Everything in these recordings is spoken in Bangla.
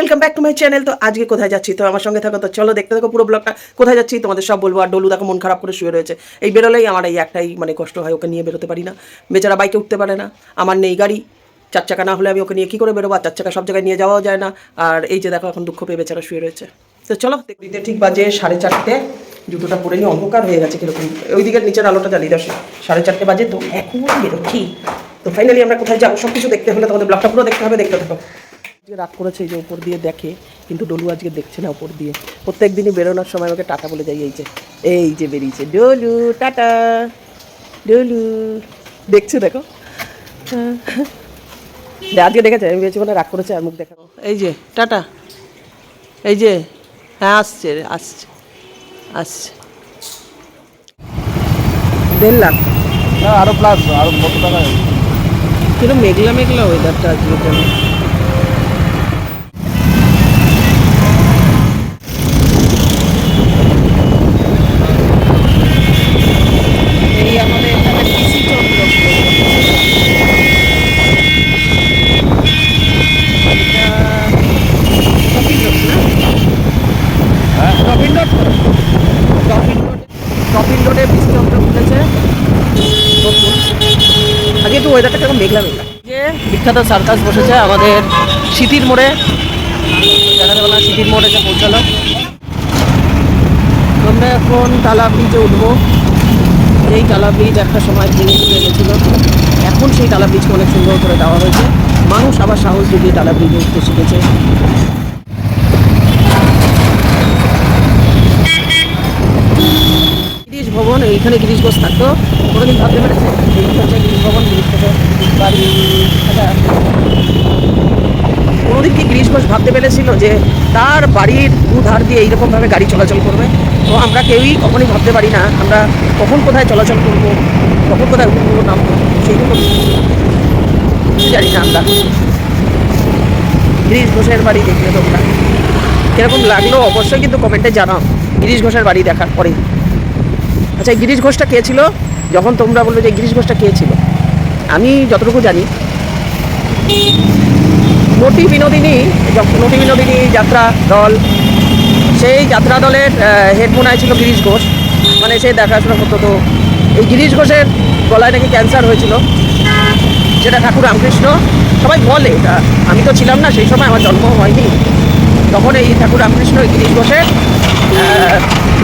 Welcome back to my channel তো আজকে কোথায় যাচ্ছি? তো আমার সঙ্গে থাকো। তো চলো দেখতে থাকো পুরো ব্লগটা কোথায় যাচ্ছি? তোমাদের সব বলব। আর ডলু দেখো, মন খারাপ করে শুয়ে রয়েছে। এই বেরোলেই আমার এই একটাই মানে কষ্ট হয়, ওকে নিয়ে বেরোতে পারি না। বেচারা বাইকে উঠতে পারে না। আমার নেই গাড়ি। চার চাকা না হলে আমি ওকে নিয়ে কী করে বেরোবো? আর চার চাকা সব জায়গায় নিয়ে যাওয়াও যায় না। আর এই যে দেখো, এখন দুঃখ পেয়ে বেচারা শুয়ে রয়েছে। তো চলো দিতে ঠিক বাজে সাড়ে চারটে। জুতোটা পরে নিয়ে অন্ধকার হয়ে গেছে কীরকম। ওই দিকের নিচের আলোটা জ্বালিয়ে দাও। সাড়ে চারটে বাজে। তো এখন বেরোচ্ছি। তো ফাইনালি আমরা কোথায় যাব? সব কিছু দেখতে হলে তোমাদের ব্লগটা পুরো দেখতে হবে। দেখতে থাকো। রাগ করেছে এই যে উপর দিয়ে দেখে কিন্তু ডলু আজকে দেখছে না উপর দিয়ে। প্রত্যেক দিনই বেরোনোর সময় আমাকে টাটা বলে যাই এই যে এই যে বেরিয়েছে। ডলু টাটা। ডলু দেখছে দেখো। দে, আজকে দেখেছে আমি ভেবেছি মানে রাগ করেছে আর মুখ দেখাবো এই যে টাটা। এই যে হ্যাঁ আসছে রে, আসছে আসছে। দেড় লাখ। না আরও প্লাস আরও কত টাকা? কিন্তু মেঘলা মেঘলা ওয়েদারটা আজকে কেন এই আমাদের এখানে পিসি চন্দ্র হ্যাঁ টপিন রোড টপিন রোড টপিন রোডে পিসি চন্দ্র খুলেছে নতুন আজকে একটু ওয়েদারটা কেমন মেঘলা মেঘলা যে বিখ্যাত সার্কাস বসেছে আমাদের সিটির মোড়ে। বলা সিটির মোড়ে যে পৌঁছালো। আমরা এখন টালা ব্রিজে উঠবো। এই টালা ব্রিজ একটা সময় ভেঙে চলে গেছিল। এখন সেই টালা ব্রিজকে অনেক সুন্দর করে দেওয়া হয়েছে। মানুষ আবার সাহস জুগিয়ে তালা ব্রিজে উঠতে শিখেছে গিরিশ এইখানে গিরিশ ঘোষ থাকতো, কোনোদিন ভাবতে পেরেছে? ভবন বাড়ি কোনোদিন কি গিরিশ ঘোষ ভাবতে পেরেছিল যে তার বাড়ির দুধার দিয়ে এইরকমভাবে গাড়ি চলাচল করবে? তো আমরা কেউই কখনই ভাবতে পারি না, আমরা কখন কোথায় চলাচল করব, কখন কোথায় উঠবো, নামবো সেইগুলো জানি না আমরা। গিরিশ ঘোষের বাড়ি দেখলে তোমরা। কীরকম লাগল অবশ্যই কিন্তু কমেন্টে জানাও। গিরিশ ঘোষের বাড়ি দেখার পরে আচ্ছা এই গিরিশ ঘোষটা কে ছিল? যখন তোমরা বলবে যে গিরিশ ঘোষটা কে ছিল? আমি যতটুকু জানি নটি বিনোদিনী নটি বিনোদিনী যাত্রা দল, সেই যাত্রা দলের হেড মনে ছিল গিরিশ ঘোষ। মানে সে দেখাশোনা করতো তো। এই গিরিশ ঘোষের গলায় নাকি ক্যান্সার হয়েছিল। সেটা ঠাকুর রামকৃষ্ণ সবাই বলে। এটা আমি তো ছিলাম না, সেই সময় আমার জন্ম হয়নি। তখন এই ঠাকুর রামকৃষ্ণ গিরিশ ঘোষের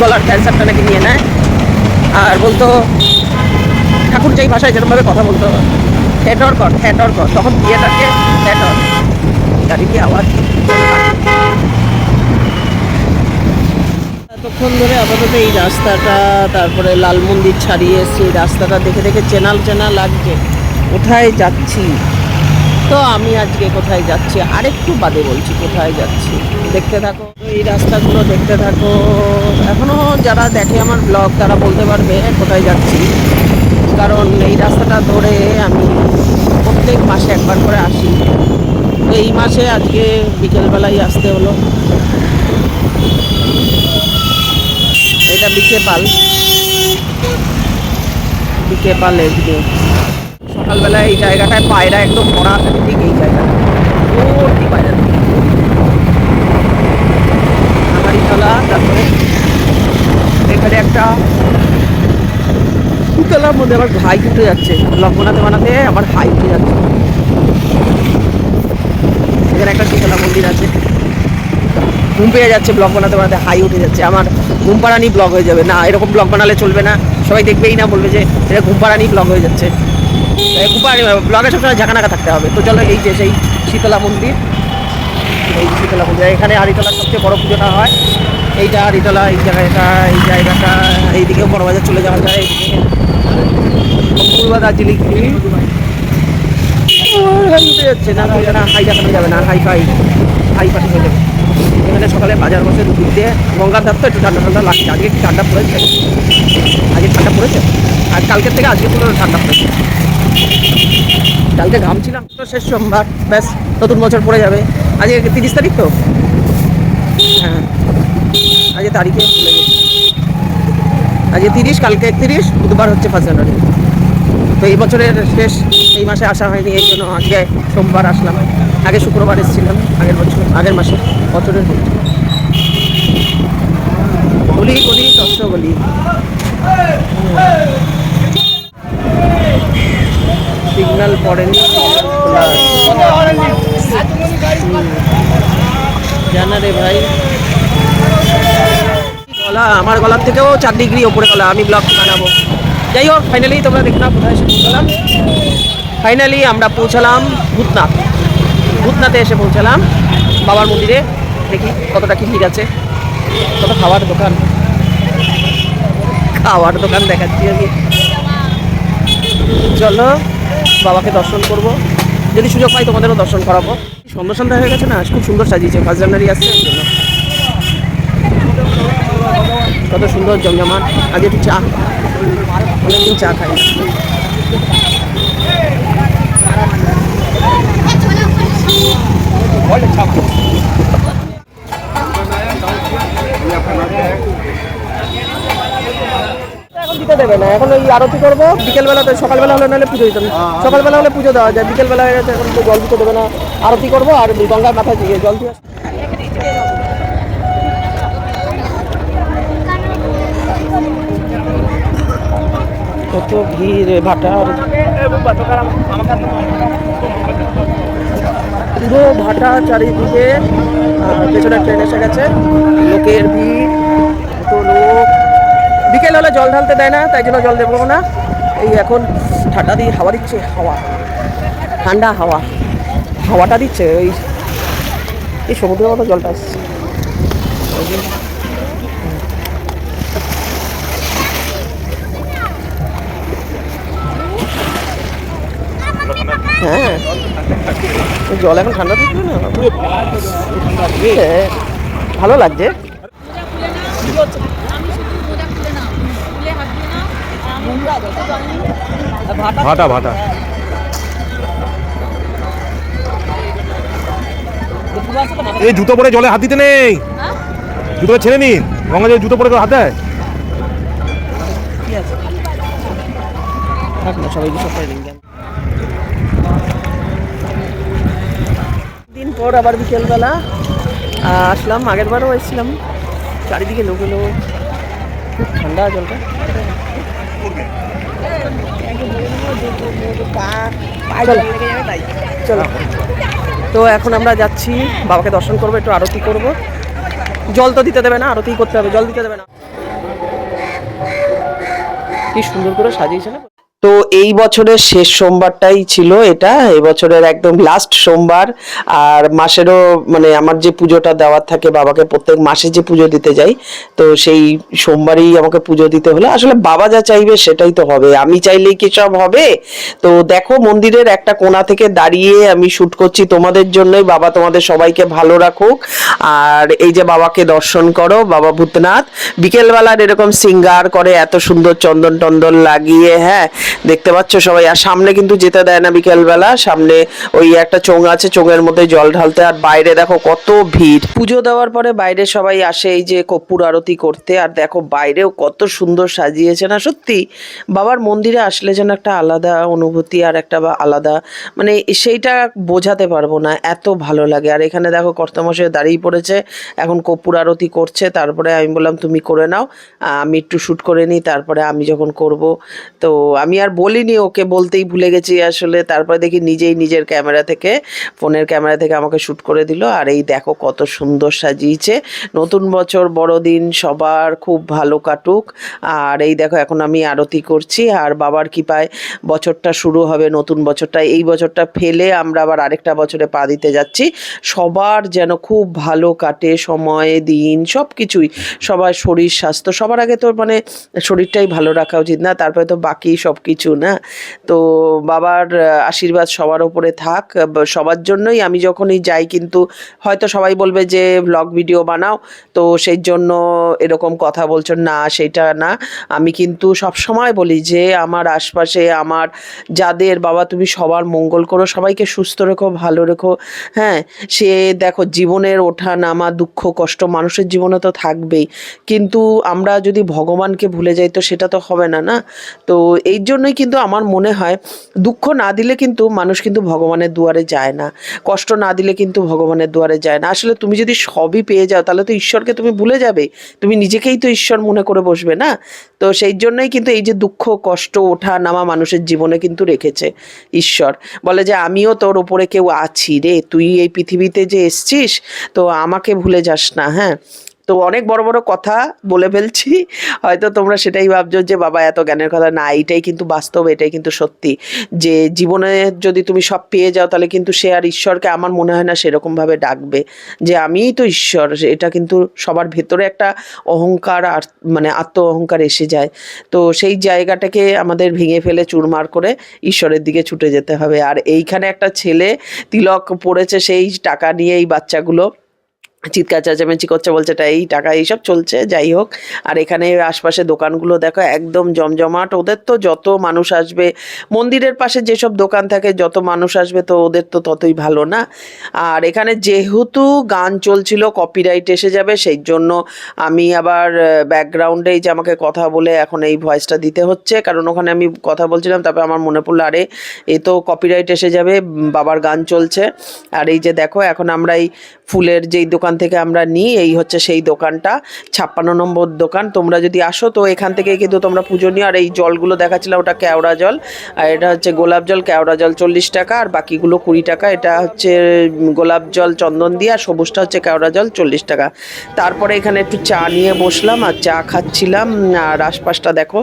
গলার ক্যান্সারটা নাকি নিয়ে নেয়। আর বলতো, ঠাকুর যেই ভাষায় যেরকমভাবে কথা বলতো, থিয়েটার কর থিয়েটার কর, তখন থিয়েটারকে থিয়েটার, গাড়ি কি আওয়াজ এতক্ষণ ধরে আপাতত এই রাস্তাটা, তারপরে লাল মন্দির ছাড়িয়ে এসছি রাস্তাটা দেখে দেখে চেনাল চেনা লাগছে। কোথায় যাচ্ছি? তো আমি আজকে কোথায় যাচ্ছি? আরেকটু বাদে বলছি, কোথায় যাচ্ছি? দেখতে থাকো। এই রাস্তাগুলো দেখতে থাকো। এখনও যারা দেখে আমার ব্লগ, তারা বলতে পারবে কোথায় যাচ্ছি। কারণ এই রাস্তাটা ধরে আমি প্রত্যেক মাসে একবার করে আসি। এই মাসে আজকে বিকেলবেলায় আসতে হলো। এটা বিকে পাল বিকে পাল এদিকে। সকালবেলা এই জায়গাটায় পায়রা একদম ভরা থাকে ঠিক এই জায়গাটা ভর্তি পায়রা তারপরে এখানে একটা দুতলার মধ্যে আমার হাই উঠে যাচ্ছে। ব্লগ বানাতে বানাতে আমার হাই উঠে যাচ্ছে। এখানে একটা শীতলা মন্দির আছে। ঘুম পেয়ে যাচ্ছে ব্লগ বানাতে বানাতে হাই উঠে যাচ্ছে। আমার ঘুম পাড়ানি ব্লগ হয়ে যাবে। না, এরকম ব্লগ বানালে চলবে না। সবাই দেখবেই না বলবে যে এটা ঘুম পাড়ানি ব্লগ হয়ে যাচ্ছে। পাড়ানি ব্লগে সবসময় ঝাঁকানাকা থাকতে হবে। তো চলো এই যে সেই শীতলা মন্দির। এই যে শীতলা মন্দির। এখানে আরিতলার সবচেয়ে বড় পুজোটা হয়। এইটা আরিতলা এই জায়গাটা এই জায়গাটা, এইদিকেও বড় বাজার চলে যাওয়া যায়, এইদিকে। দার্জিলিং হাই যাবে না হয়ে যাবে। এখানে সকালে বাজার বসে দুপুর দিয়ে গঙ্গার ধার তো একটু ঠান্ডা ঠান্ডা লাগছে। আজকে ঠান্ডা পড়েছে? আজকে ঠান্ডা পড়েছে? আর কালকের থেকে আজকে পুরো ঠান্ডা পড়েছে। কালকে ঘামছিলাম তো শেষ সোমবার, ব্যাস, নতুন বছর পড়ে যাবে। আজকে তিরিশ তারিখ তো? হ্যাঁ। আজকে তারিখে আজকে তিরিশ, কালকে একত্রিশ, বুধবার হচ্ছে ফার্স্ট জানুয়ারি। তো এই বছরের শেষ, এই মাসে আসা হয়নি, এই জন্য আজকে সোমবার আসলাম। আগে শুক্রবার এসেছিলাম, আগের বছর, আগের মাসে, বছরের গলি গলি তস্য গলি পড়েনি। signal জানা রে ভাই। গলা আমার গলার থেকেও চার ডিগ্রি ওপরে গলা আমি ব্লগ বানাবো যাই হোক ফাইনালি তোমরা দেখো না কোথায় এসে পৌঁছালাম। ফাইনালি আমরা পৌঁছালাম ভূতনাথ। ভূতনাথে এসে পৌঁছালাম বাবার মন্দিরে। দেখি কতটা কি ভিড় আছে। কত খাওয়ার দোকান। খাওয়ার দোকান দেখাচ্ছি আমি। চলো। বাবাকে দর্শন করব। যদি সুযোগ পাই তোমাদেরও দর্শন করাবো। সন্ধ্যা সন্ধ্যা হয়ে গেছে না? খুব সুন্দর সাজিয়েছে ফার্স্ট জানুয়ারি আসছে কত সুন্দর জমজমাট। আগে একটু চা অনেকদিন চা খাই দেবে না। এখন ওই আরতি করব বিকেলবেলা তো সকালবেলা হলে নাহলে পুজো দিতাম সকালবেলা হলে পুজো দেওয়া যায় বিকেলবেলা হয়ে গেছে এখন তো জল দিতে দেবে না। আরতি করব আর গঙ্গার মাথায় দিয়ে জল দিয়ে। কত ভিড় ভাটার। পুরো ভাটা চারিদিকে পেছনে ট্রেন এসে গেছে। লোকের ভিড় কত লোক। বিকেল হলে জল ঢালতে দেয় না তাই জন্য জল দেবো না। এই এখন ঠান্ডা দিয়ে হাওয়া দিচ্ছে হাওয়া। ঠান্ডা হাওয়া। হাওয়াটা দিচ্ছে ওই এই সমুদ্রের মতো জলটা আসছে। হ্যাঁ। জল এখন ঠান্ডা থাকবে না হ্যাঁ, ভালো লাগছে। ভাটা ভাটা। এই জুতো পরে জলে হাত দিতে নেই। জুতো ছেড়ে নিন। গঙ্গা জলে জুতো পরে হাত দেয়? দিন পর আবার বিকেলবেলা আসলাম আগের বারও এসেছিলাম। চারিদিকে লোক এলো। খুব ঠান্ডা জলটা। চলো। তো এখন আমরা যাচ্ছি বাবাকে দর্শন করব একটু আরতি করব। জল তো দিতে দেবে না আরতি করতে হবে জল দিতে দেবে না। কি সুন্দর করে সাজিয়েছে না? তো এই বছরের শেষ সোমবারটাই ছিল এটা। বছরের একদম লাস্ট সোমবার। আর মাসেরও মানে আমার যে পুজোটা দেওয়ার থাকে, বাবাকে প্রত্যেক মাসে যে পুজো দিতে যাই, তো সেই সোমবারই আমাকে পুজো দিতে হলো আসলে বাবা যা চাইবে সেটাই তো হবে। আমি চাইলেই কি সব হবে? তো দেখো মন্দিরের একটা কোণা থেকে দাঁড়িয়ে আমি শ্যুট করছি তোমাদের জন্যই। বাবা তোমাদের সবাইকে ভালো রাখুক। আর এই যে বাবাকে দর্শন করো, বাবা ভূতনাথ। বিকেলবেলার এরকম সিঙ্গার করে এত সুন্দর চন্দন টন্দন লাগিয়ে হ্যাঁ দেখতে পাচ্ছ সবাই। আর সামনে কিন্তু যেতে দেয় না বিকেলবেলা। সামনে ওই একটা চোঙ আছে, চোঙের মধ্যে জল ঢালতে। আর বাইরে দেখো কত ভিড়। পুজো দেওয়ার পরে বাইরে সবাই আসে এই যে কর্পূর আরতি করতে। আর দেখো বাইরেও কত সুন্দর সাজিয়েছে না? সত্যি, বাবার মন্দিরে আসলে যেন একটা আলাদা অনুভূতি আর একটা আলাদা মানে সেইটা বোঝাতে পারব না। এত ভালো লাগে। আর এখানে দেখো কর্তামশাই দাঁড়িয়ে পড়েছে। এখন কর্পূর আরতি করছে। তারপরে আমি বললাম, তুমি করে নাও। আমি একটু শ্যুট করে নিই। তারপরে আমি যখন করব, তো আমি আর বলিনি ওকে, বলতেই ভুলে গেছি আসলে। তারপরে দেখি নিজেই নিজের ক্যামেরা থেকে, ফোনের ক্যামেরা থেকে আমাকে শ্যুট করে দিল। আর এই দেখো কত সুন্দর সাজিয়েছে। নতুন বছর, বড়দিন, সবার খুব ভালো কাটুক। আর এই দেখো এখন আমি আরতি করছি। আর বাবার কৃপায় বছরটা শুরু হবে নতুন বছরটা। এই বছরটা ফেলে আমরা আবার আরেকটা বছরে পা দিতে যাচ্ছি। সবার যেন খুব ভালো কাটে সময়, দিন, সব কিছুই। সবার শরীর স্বাস্থ্য, সবার আগে তো মানে শরীরটাই ভালো রাখা উচিত না। তারপরে তো বাকি সব কিছু না? তো বাবার আশীর্বাদ সবার ওপরে থাক। সবার জন্যই আমি যখনই যাই কিন্তু হয়তো সবাই বলবে যে, ব্লগ ভিডিও বানাও। তো সেই জন্য এরকম কথা বলছো, না, সেটা না। আমি কিন্তু সব সময় বলি যে, আমার আশপাশে, আমার যাদের, বাবা তুমি সবার মঙ্গল করো, সবাইকে সুস্থ রেখো, ভালো রেখো। হ্যাঁ সে দেখো জীবনের ওঠা নামা দুঃখ, কষ্ট মানুষের জীবনে তো থাকবেই। কিন্তু আমরা যদি ভগবানকে ভুলে যাই তো সেটা তো হবে না না? তো এই জন্য জন্যই কিন্তু আমার মনে হয় দুঃখ না দিলে কিন্তু মানুষ কিন্তু ভগবানের দুয়ারে যায় না। কষ্ট না দিলে কিন্তু ভগবানের দুয়ারে যায় না। আসলে তুমি যদি সবই পেয়ে যাও, তাহলে তো ঈশ্বরকে তুমি ভুলে যাবে। তুমি নিজেকেই তো ঈশ্বর মনে করে বসবে না? তো সেই জন্যই কিন্তু এই যে দুঃখ, কষ্ট, ওঠা, নামা মানুষের জীবনে কিন্তু রেখেছে ঈশ্বর। বলে যে, আমিও তোর ওপরে কেউ আছি রে। তুই এই পৃথিবীতে যে এসছিস, তো আমাকে ভুলে যাস না। হ্যাঁ? তো অনেক বড় বড় কথা বলে ফেলছি। হয়তো তোমরা সেটাই ভাবছ যে, বাবা, এত জ্ঞানের কথা। না এইটাই কিন্তু বাস্তব, এটাই কিন্তু সত্যি। যে জীবনে যদি তুমি সব পেয়ে যাও, তাহলে কিন্তু সে আর ঈশ্বরকে আমার মনে হয় না সেরকমভাবে ডাকবে। যে আমিই তো ঈশ্বর, এটা কিন্তু সবার ভেতরে একটা অহংকার আর মানে আত্ম অহংকার এসে যায়। তো সেই জায়গাটাকে আমাদের ভেঙে ফেলে, চুরমার করে ঈশ্বরের দিকে ছুটে যেতে হবে। আর এইখানে একটা ছেলে তিলক পড়েছে, সেই টাকা নিয়ে এই বাচ্চাগুলো চিৎকার, চেঁচামেচি করছে, বলছে এটা এই টাকা, এইসব চলছে, যাই হোক। আর এখানে আশপাশে দোকানগুলো দেখো একদম জমজমাট। ওদের তো যত মানুষ আসবে, মন্দিরের পাশে যেসব দোকান থাকে, যত মানুষ আসবে তো ওদের তো ততই ভালো না। আর এখানে যেহেতু গান চলছিল কপিরাইট এসে যাবে, সেই জন্য আমি আবার ব্যাকগ্রাউন্ডেই যে আমাকে কথা বলে এখন এই ভয়েসটা দিতে হচ্ছে। কারণ ওখানে আমি কথা বলছিলাম, তারপরে আমার মনে পড়ল, আরে, এ তো কপিরাইট এসে যাবে বাবার গান চলছে। আর এই যে দেখো, এখন আমরা এই ফুলের যেই দোকান থেকে আমরা নিই, এই হচ্ছে সেই দোকানটা, ছাপ্পান্ন নম্বর দোকান। তোমরা যদি আসো, তো এখান থেকে কিন্তু তোমরা পুজো নিও। আর এই জলগুলো দেখাচ্ছিলাম, ওটা কেওড়া জল, আর এটা হচ্ছে গোলাপ জল, কেওড়া জল চল্লিশ টাকা, আর বাকিগুলো কুড়ি টাকা। এটা হচ্ছে গোলাপ জল চন্দন দিয়ে, আর সবুজটা হচ্ছে কেওড়া জল চল্লিশ টাকা। তারপরে এখানে একটু চা নিয়ে বসলাম, আর চা খাচ্ছিলাম, আর আশপাশটা দেখো,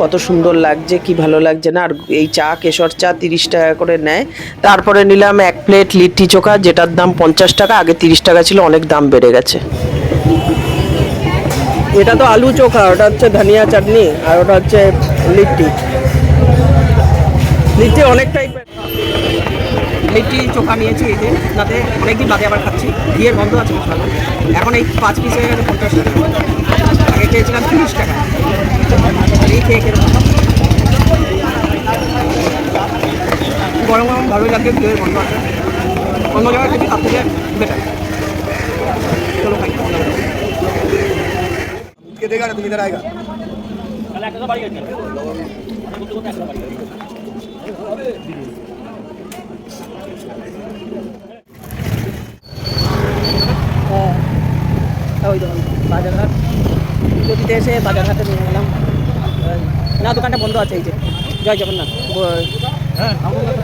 কত সুন্দর লাগছে, কি ভালো লাগছে না। আর এই চা, কেশর চা তিরিশ টাকা করে নেয়। তারপরে নিলাম এক প্লেট লিট্টি চোখা, যেটার দাম পঞ্চাশ টাকা, আগে তিরিশ টাকা ছিল, অনেক দাম বেড়ে গেছে। এটা তো আলু চোখা ওটা হচ্ছে ধনিয়া চাটনি আর ওটা হচ্ছে লিট্টি। লিট্টি অনেক টাইপের লিট্টি চোখা নিয়েছি এই যে তাতে অনেকদিন বাদে আবার খাচ্ছি। ঘিয়ের গন্ধ আছে এখন এই পাঁচ পিস হয়ে গেছে পঞ্চাশ টাকা। আগে খেয়েছিলাম তিরিশ টাকা। এই খেয়ে গরম গরম ভালোই লাগছে ঘিয়ের গন্ধ আছে। অন্য জায়গায় খেতে তার থেকে বেটার। के देगा ना तुम इधर आएगा ওই দোকান বাজারঘাট নদীতে এসে বাজারঘাটে নিয়ে গেলাম না দোকানটা বন্ধ আছে এই যে জয় জগন্নাথ ব-